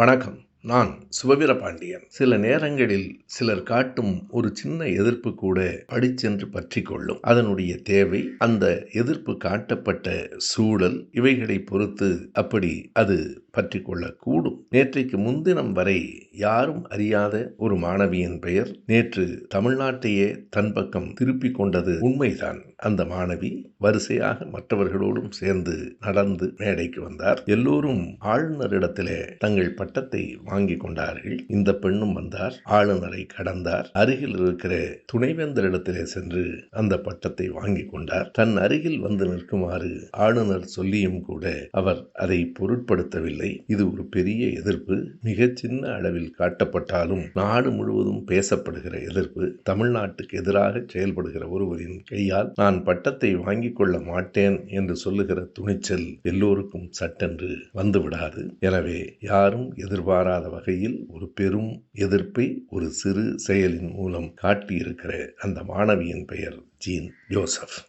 வணக்கம். நான் சுபவீர பாண்டியன் சில நேரங்களில் சிலர் காட்டும் ஒரு சின்ன எதிர்ப்பு கூட படிச்சென்று பற்றி கொள்ளும். அதனுடைய தேவை அந்த எதிர்ப்பு காட்டப்பட்ட சூழல் இவைகளை பொறுத்து அப்படி அது பற்றி கொள்ளக்கூடும் நேற்றைக்கு முன்தினம் வரை யாரும் அறியாத ஒரு மாணவியின் பெயர் நேற்று தமிழ்நாட்டையே தன் பக்கம் திருப்பிக் கொண்டது உண்மைதான். அந்த மாணவி வரிசையாக மற்றவர்களோடும் சேர்ந்து நடந்து மேடைக்கு வந்தார். எல்லோரும் ஆளுநரிடத்திலே தங்கள் பட்டத்தை வாங்கி கொண்டார்கள். இந்த பெண்ணும் வந்தார். ஆளுநரை கடந்தார். அருகில் இருக்கிற துணைவேந்தரிடத்திலே சென்று அந்த பட்டத்தை வாங்கி கொண்டார். தன் அருகில் வந்து நிற்குமாறு ஆளுநர் சொல்லியும் கூட அவர் அதை பொருட்படுத்தவில்லை. இது ஒரு பெரிய எதிர்ப்பு. மிக சின்ன அளவில் காட்டப்பட்டாலும் நாடு முழுவதும் பேசப்படுகிற எதிர்ப்பு தமிழ்நாட்டுக்கு எதிராக செயல்படுகிற ஒருவரின் கையால் நான் பட்டத்தை வாங்கிக் கொள்ள மாட்டேன் என்று சொல்லுகிற துணிச்சல் எல்லோருக்கும் சட்டென்று வந்துவிடாது. எனவே யாரும் எதிர்பாராத வகையில் ஒரு பெரும் எதிர்ப்பை ஒரு சிறு செயலின் மூலம் காட்டியிருக்கிற அந்த மாணவியின் பெயர் ஜீன் ஜோசப்.